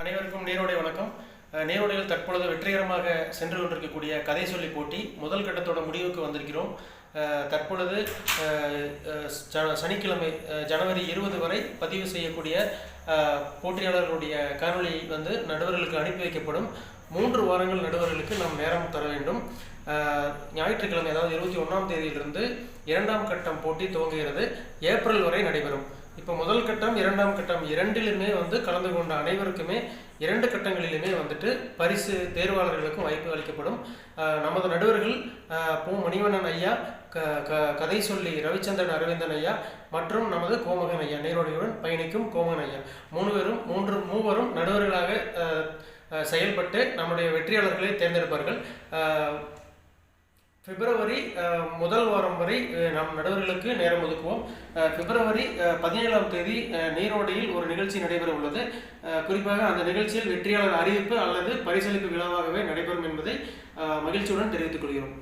அனைவருக்கும் நேரோடை வணக்கம். அஹ், தற்பொழுது வெற்றிகரமாக சென்று கொண்டிருக்கக்கூடிய கதை சொல்லி போட்டி முதல் கட்டத்தோட முடிவுக்கு வந்திருக்கிறோம். தற்பொழுது சனிக்கிழமை ஜனவரி இருபது வரை பதிவு செய்யக்கூடிய போட்டியாளர்களுடைய காணொலி வந்து நடுவர்களுக்கு அனுப்பி வைக்கப்படும். மூன்று வாரங்கள் நடுவர்களுக்கு நாம் நேரம் தர வேண்டும். ஞாயிற்றுக்கிழமை அதாவது இருபத்தி ஒன்றாம் தேதியிலிருந்து இரண்டாம் கட்டம் போட்டி துவங்குகிறது. ஏப்ரல் வரை நடைபெறும். இப்போ முதல் கட்டம் இரண்டாம் கட்டம் இரண்டிலுமே வந்து கலந்து கொண்ட அனைவருக்குமே இரண்டு கட்டங்களிலுமே வந்துட்டு பரிசு தேர்வாளர்களுக்கும் வாய்ப்பு அளிக்கப்படும். நமது நடுவர்கள் பூ. மணிவண்ணன் ஐயா க க கதை சொல்லி ரவிச்சந்திரன் அரவிந்தன் ஐயா மற்றும் நமது கோமகன் ஐயா நேரோடியுடன் பயணிக்கும் கோமகன் ஐயா. மூணு பேரும் மூன்று மூவரும் நடுவர்களாக செயல்பட்டு நம்முடைய வெற்றியாளர்களை தேர்ந்தெடுப்பார்கள். பிப்ரவரி முதல் வாரம் வரை நம் நடுவர்களுக்கு நேரம் ஒதுக்குவோம். பிப்ரவரி பதினேழாம் தேதி நீரோடையில் ஒரு நிகழ்ச்சி நடைபெற உள்ளது. குறிப்பாக அந்த நிகழ்ச்சியில் வெற்றியாளர் அறிவிப்பு அல்லது பரிசளிப்பு விழாவாகவே நடைபெறும் என்பதை மகிழ்ச்சியுடன் தெரிவித்துக் கொள்கிறோம்.